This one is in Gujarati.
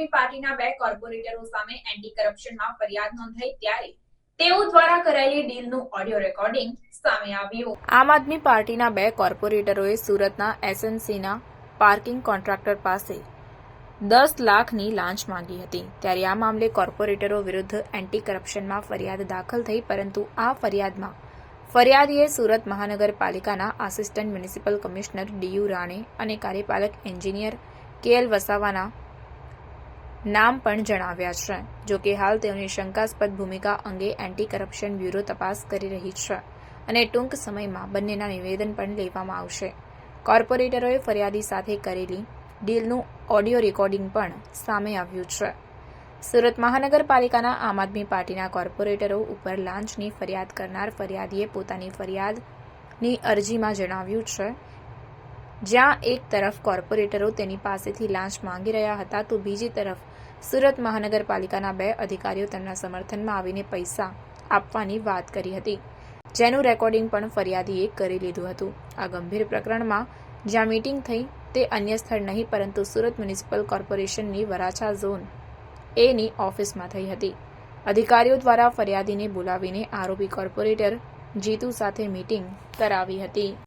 આદમી પાર્ટીના બે કોર્પોરેટરો સામે એન્ટી કરપ્શનમાં ફરિયાદ નોંધાઈ ત્યારે તેઓ દ્વારા કરાયેલી ડીલનું ઓડિયો રેકોર્ડિંગ સામે આવ્યું. આમ આદમી પાર્ટીના બે કોર્પોરેટરોએ સુરતના એસએનસીના પાર્કિંગ કોન્ટ્રાક્ટર પાસે દસ લાખની લાંચ માંગી હતી. ત્યારે આ મામલે કોર્પોરેટરો વિરુદ્ધ એન્ટી કરપ્શનમાં ફરિયાદ દાખલ થઈ, પરંતુ આ ફરિયાદમાં ફરિયાદીએ સુરત મહાનગરપાલિકાના assistant municipal commissioner DU Rane અને કાર્યપાલક એન્જિનિયર કેએલ વસાવાના નામ પણ જણાવ્યા છે, જો કે હાલ તેઓની શંકાસ્પદ ભૂમિકા અંગે એન્ટી કરપ્શન બ્યુરો તપાસ કરી રહી છે અને ટૂંક સમયમાં બંનેના નિવેદન પણ લેવામાં આવશે. કોર્પોરેટરોએ ફરિયાદી સાથે કરેલી ડીલનું ઓડિયો રેકોર્ડિંગ પણ સામે આવ્યું છે. સુરત મહાનગરપાલિકાના આમ આદમી પાર્ટીના કોર્પોરેટરો ઉપર લાંચની ફરિયાદ કરનાર ફરિયાદીએ પોતાની ફરિયાદની અરજીમાં જણાવ્યું છે જ્યાં એક તરફ કોર્પોરેટરો તેની પાસેથી લાંચ માંગી રહ્યા હતા, તો બીજી તરફ સુરત મહાનગરપાલિકાના બે અધિકારીઓ તેમના સમર્થનમાં આવીને પૈસા આપવાની વાત કરી હતી. જેનું રેકોર્ડિંગ પણ ફરિયાદીએ કરી લીધું હતું. આ ગંભીર પ્રકરણમાં જ્યાં મીટિંગ થઈ તે અન્ય સ્થળ નહીં, પરંતુ સુરત મ્યુનિસિપલ કોર્પોરેશનની વરાછા ઝોન એની ઓફિસમાં થઈ હતી. અધિકારીઓ દ્વારા ફરિયાદીને બોલાવીને આરોપી કોર્પોરેટર જીતુ સાથે મીટિંગ કરાવી હતી.